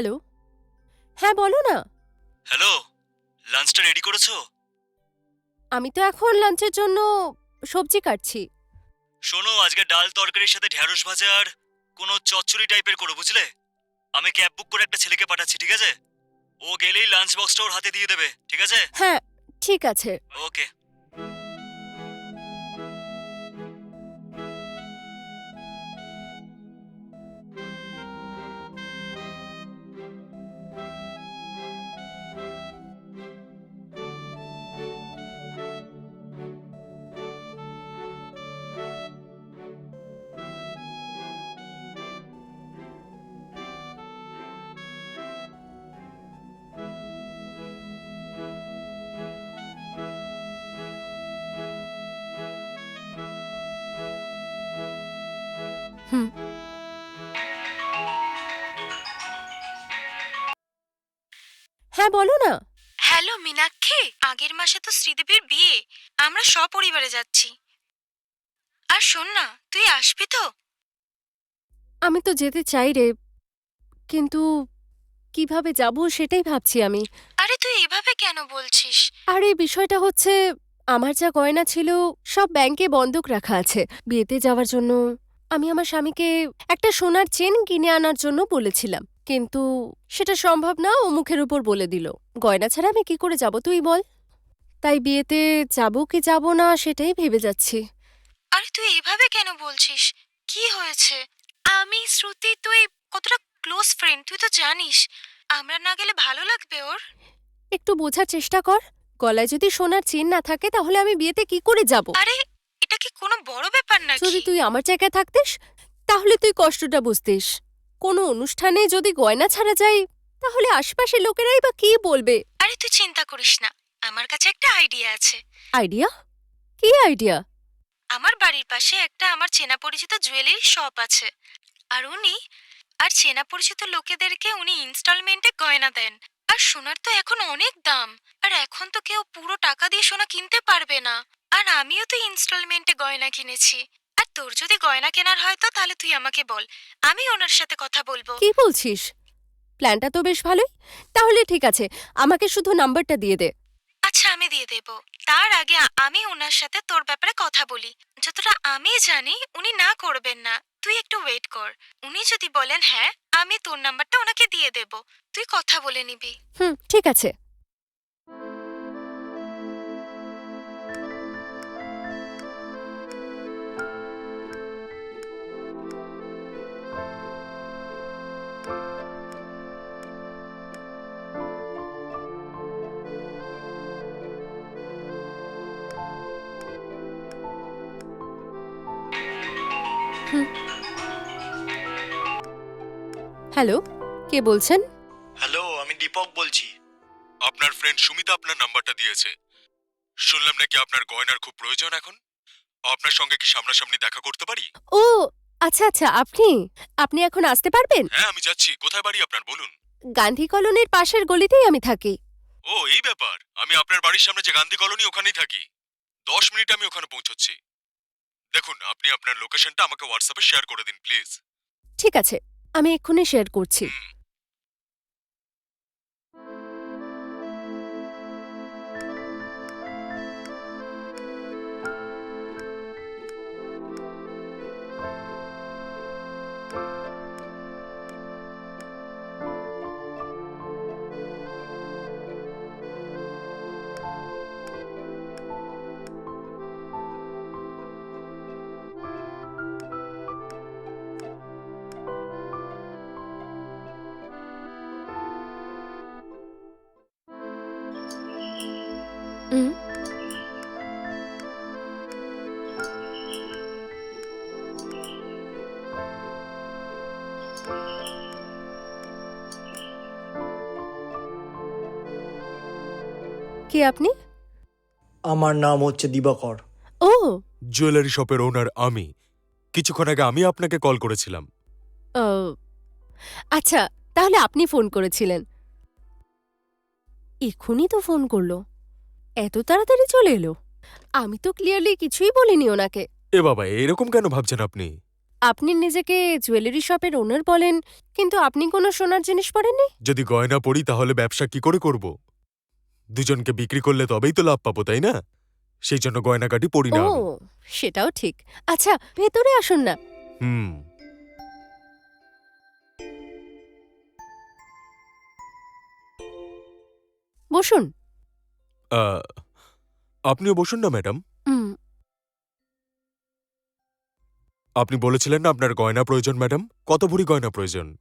Hello. হ্যাঁ বলো না। হ্যালো লাঞ্চটা রেডি করেছ? আমি তো এখন লাঞ্চের জন্য সবজি কাটছি। শোনো আজকে ডাল তরকারির সাথে ঢ্যাঁড়স ভাজা আর কোনো চচ্চড়ি টাইপের করো বুঝলে? আমি ক্যাব বুক করে একটা ছেলেকে পাঠাচ্ছি ঠিক আছে? ও গেলেই লাঞ্চ বক্সটা ওর হাতে দিয়ে দেবে ঠিক আছে? হ্যাঁ ঠিক আছে। ওকে হুম। হ্যাঁ বলো না। হ্যালো মীনাক্ষী। আগের মাসে তো শ্রীদেবীর বিয়ে। আমরা সপরিবারে যাচ্ছি। আর শোন না তুই আসবি তো? আমি তো যেতে চাই রে কিন্তু কীভাবে যাব সেটাই ভাবছি আমি। আরে তুই এভাবে কেন বলছিস? আর এই বিষয়টা হচ্ছে আমার যা গয়না ছিল সব ব্যাংকে বন্ধক রাখা আছে। বিয়েতে যাওয়ার জন্য আমি আমার স্বামীকে একটা সোনার চেন কিনে আনার জন্য বলেছিলাম। কিন্তু সেটা সম্ভব না ও মুখের উপর বলে দিল। গয়না ছাড়া আমি কি করে যাব তুই বল। তাই বিয়েতে যাব কি যাব না সেটাই ভেবে যাচ্ছি। আরে তুই এভাবে কেন বলছিস? কি হয়েছে? আমি শ্রুতি তুই কতটা ক্লোজ ফ্রেন্ড তুই তো জানিস। আমরা না গেলে ভালো লাগবে ওর। একটু বোঝার চেষ্টা কর। গলায় যদি সোনার চেন না থাকে তাহলে আমি বিয়েতে কি করে যাব? আরে এটা কি কোনো বড় ব্যাপার নাকি? যদি তুই আমার জায়গায় থাকতিস তাহলে তুই কষ্টটা বুঝতিস। কোনো অনুষ্ঠানে যদি গয়না ছাড়া যায় তাহলে আশপাশের লোকেরাই বা কি বলবে? আরে তুই চিন্তা করিস না আমার কাছে একটা আইডিয়া আছে। আইডিয়া? কি আইডিয়া? আমার বাড়ির পাশে একটা আমার চেনা পরিচিত জুয়েলারি শপ আছে। আর উনি আর চেনা পরিচিত লোকেদেরকে উনি ইনস্টলমেন্টে গয়না দেন। আর সোনার তো এখন অনেক দাম। আর এখন তো কেউ পুরো টাকা দিয়ে সোনা কিনতে পারবে না। আর আমিও তো ইনস্টলমেন্টে গয়না কিনেছি। আর তোর যদি গয়না কেনার হয় তো তাহলে তুই আমাকে বল। আমি ওনার সাথে কথা বলব। কি বলছিস? প্ল্যানটা তো বেশ ভালোই। তাহলে ঠিক আছে আমাকে শুধু নাম্বারটা দিয়ে দে। আচ্ছা আমি দিয়ে দেব। তার আগে আমি ওনার সাথে তোর ব্যাপারে কথা বলি। যতটা আমি জানি উনি না করবেন না। তুই একটু ওয়েট কর। উনি যদি বলেন হ্যাঁ আমি তোর নাম্বারটা ওনাকে দিয়ে দেব। তুই কথা বলে নিবি। হুম, ঠিক আছে। হ্যালো কে বলছেন? হ্যালো আমি দীপক বলছি। আপনার ফ্রেন্ড সুমিতা আপনার নাম্বারটা দিয়েছে। শুনলাম নাকি আপনার গয়নার খুব প্রয়োজন এখন? আপনার সঙ্গে কি সামনাসামনি দেখা করতে পারি? ও আচ্ছা আচ্ছা আপনি? আপনি এখন আসতে পারবেন? হ্যাঁ আমি যাচ্ছি। কোথায় বাড়ি আপনার বলুন? গান্ধী কলোনির পাশের গলিতেই আমি থাকি। ও এই ব্যাপার। আমি আপনার বাড়ির সামনে যে গান্ধী কলোনি ওখানেই থাকি। দশ মিনিট আমি ওখানে পৌঁছচ্ছি। দেখুন আপনি আপনার লোকেশনটা আমাকে হোয়াটসঅ্যাপে শেয়ার করে দিন প্লিজ ঠিক আছে। আমি এক্ষুনি শেয়ার করছি। হুম হুম কে আপনি? আমার নাম হচ্ছে দিবাকর। ও জুয়েলারি শপের ওনার আমি। কিছুক্ষণ আগে আমি আপনাকে কল করেছিলাম। ও, আচ্ছা তাহলে আপনি ফোন করেছিলেন। এক্ষুনি তো ফোন করল। এত তাড়াতাড়ি চলে এলো। আমি তো ক্লিয়ারলি কিছুই বলিনি ওনাকে। এ বাবা এরকম কেন ভাবছেন আপনি? আপনি নিজেকে জুয়েলারি শপের ওনার বলেন কিন্তু আপনি কোনো সোনার জিনিস পরেননি? যদি গয়না পড়ি তাহলে ব্যবসা কি করে করব? দুজনকে বিক্রি করলে তবেই তো লাভ পাবো তাই না? সেই জন্য গয়নাকাটি পড়ি না ও আমি। সেটাও ঠিক। আচ্ছা ভেতরে আসুন না। হুম। বসুন। আহ, আপনিও বসুন না ম্যাডাম। হুম। আপনি বলেছিলেন না আপনার গয়না প্রয়োজন ম্যাডাম? কত ভরি গয়না প্রয়োজন?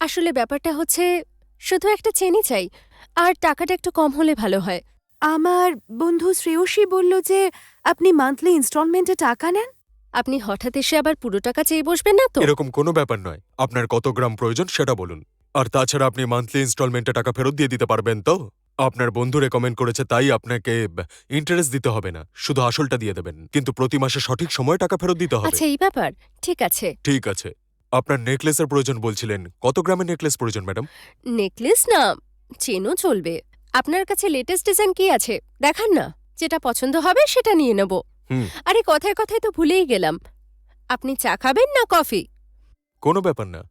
আসলে ব্যাপারটা হচ্ছে শুধু একটা চেনই চাই আর টাকাটা একটু কম হলে ভালো হয়। আমার বন্ধু শ্রেয়সী বলল যে আপনি মান্থলি ইনস্টলমেন্টে টাকা নেন। আপনি হঠাৎ এসে আবার পুরো টাকা চেয়ে বসবেন না তো? এরকম কোনো ব্যাপার নয়। আপনার কত গ্রাম প্রয়োজন সেটা বলুন। আর তাছাড়া আপনি মান্থলি ইনস্টলমেন্টে টাকা ফেরত দিয়ে দিতে পারবেন তো? আপনার বন্ধু রেকমেন্ড করেছে তাই আপনাকে ইন্টারেস্ট দিতে হবে না। শুধু আসলটা দিয়ে দেবেন। কিন্তু প্রতি মাসে সঠিক সময়ে টাকা ফেরত দিতে হবে। আচ্ছা এই ব্যাপার। ঠিক আছে। ঠিক আছে। আপনার নেকলেসের প্রয়োজন বলছিলেন। কত গ্রামের নেকলেস প্রয়োজন ম্যাডাম নেকলেস না চেনও চলবে। আপনার কাছে লেটেস্ট ডিজাইন কি আছে? দেখান না। যেটা পছন্দ হবে সেটা নিয়ে নেব। আরে কথায় কথায় তো ভুলেই গেলাম। আপনি চা খাবেন না কফি? কোনো ব্যাপার না।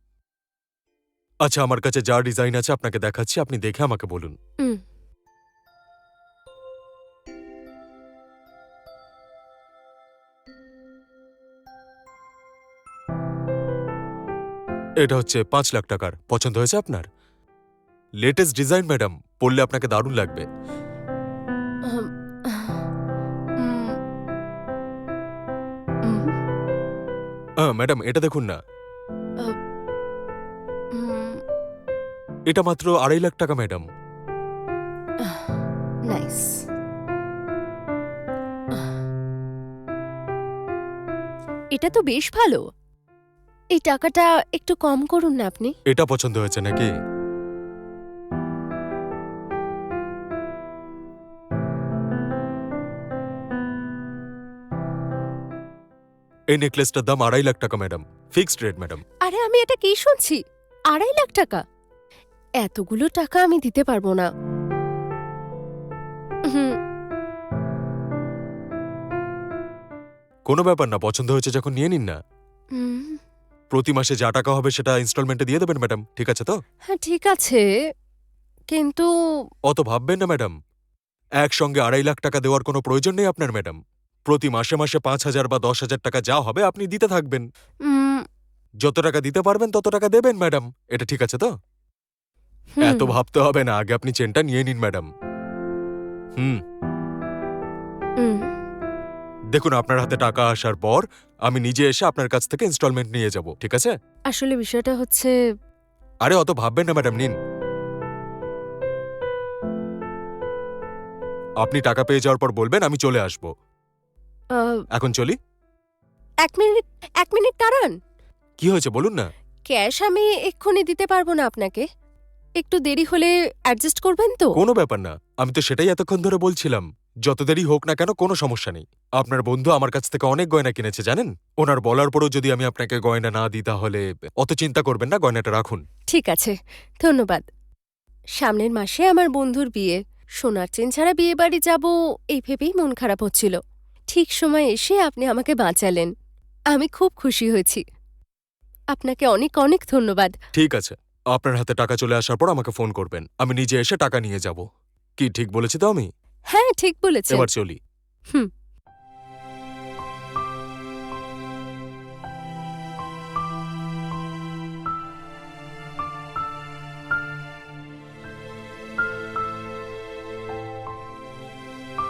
আচ্ছা আমার কাছে যা ডিজাইন আছে আপনাকে দেখাচ্ছি। আপনি দেখে আমাকে বলুন। এটা হচ্ছে পাঁচ লাখ টাকার। পছন্দ হয়েছে আপনার? লেটেস্ট ডিজাইন ম্যাডাম পড়লে আপনাকে দারুণ লাগবে। ম্যাডাম এটা দেখুন না। এটা মাত্র আড়াই লাখ টাকা ম্যাডাম নাইস এটা তো বেশ ভালো। এই টাকাটা একটু কম করুন না আপনি। এটা পছন্দ হয়েছে নাকি? এই নেকলেসটার দাম আড়াই লাখ টাকা ম্যাডাম। Fixed rate madam. আরে আমি এটা কি শুনছি? আড়াই লাখ টাকা? এতগুলো টাকা আমি দিতে পারব না। হুম। কোনো ব্যাপার না পছন্দ হয়েছে যখন নিয়ে নিন না। হুম, প্রতি মাসে যা টাকা হবে সেটা ইনস্টলমেন্টে দিয়ে দেবেন ম্যাডাম ঠিক আছে তো? হ্যাঁ ঠিক আছে। কিন্তু অত ভাববেন না ম্যাডাম একসঙ্গে আড়াই লাখ টাকা দেওয়ার কোনো প্রয়োজন নেই আপনার ম্যাডাম প্রতি মাসে মাসে পাঁচ হাজার বা দশ হাজার টাকা যা হবে আপনি দিতে থাকবেন। উম, যত টাকা দিতে পারবেন তত টাকা দেবেন ম্যাডাম এটা ঠিক আছে তো? হুম, এত ভাবতে হবে না আগে আপনি চেনটা নিয়ে নিন ম্যাডাম হুম। হুম, দেখুন আপনার হাতে টাকা আসার পর আমি নিজে এসে আপনার কাছ থেকে ইনস্টলমেন্ট নিয়ে যাব ঠিক আছে? আসলে বিষয়টা হচ্ছে আরে অত ভাববেন না ম্যাডাম নিন। আপনি টাকা পেয়ে যাওয়ার পর বলবেন আমি চলে আসব। আহ, এখন চলি? এক মিনিট এক মিনিট দাঁড়ান। কি হয়েছে বলুন না। ক্যাশ আমি এক্ষুনি দিতে পারব না আপনাকে। একটু দেরি হলে অ্যাডজাস্ট করবেন তো? কোনো ব্যাপার না আমি তো সেটাই এতক্ষণ ধরে বলছিলাম। যত দেরি হোক না কেন কোনো সমস্যা নেই। আপনার বন্ধু আমার কাছ থেকে অনেক গয়না কিনেছে জানেন? ওনার বলার পরও যদি আমি আপনাকে গয়না না দিই তাহলে অত চিন্তা করবেন না গয়নাটা রাখুন। ঠিক আছে ধন্যবাদ। সামনের মাসে আমার বন্ধুর বিয়ে। সোনার চেন ছাড়া বিয়ে বাড়ি যাব এই ভেবেই মন খারাপ হচ্ছিল। ঠিক সময় এসে আপনি আমাকে বাঁচালেন। আমি খুব খুশি হয়েছি। আপনাকে অনেক অনেক ধন্যবাদ। ঠিক আছে আপনার হাতে টাকা চলে আসার পর আমাকে ফোন করবেন। আমি নিজে এসে টাকা নিয়ে যাব। কি ঠিক বলেছি তো আমি? হ্যাঁ ঠিক বলেছেন এবার চলি হুম